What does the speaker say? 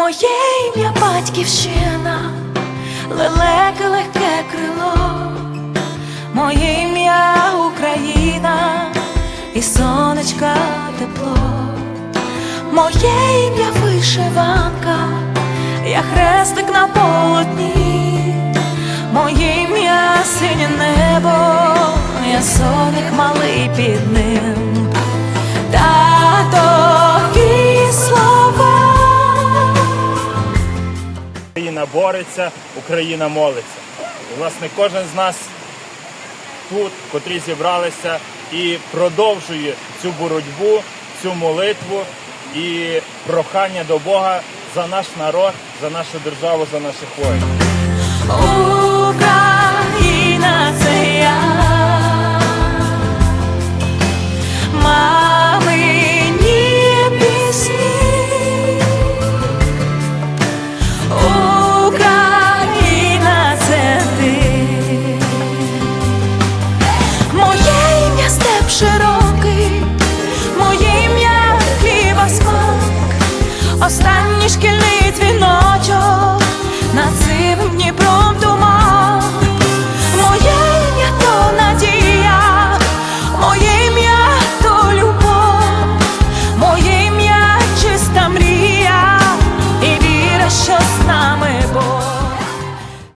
Моє ім'я батьківщина, лелеке легке крило, моє ім'я Україна і сонечка тепло, моє ім'я вишиванка, я хрестик на полотні, моє ім'я синє небо, я соняк малий під ним. Україна бореться, Україна молиться. І, власне, кожен з нас тут, котрі зібралися, і продовжує цю боротьбу, цю молитву і прохання до Бога за наш народ, за нашу державу, за наших воїнів.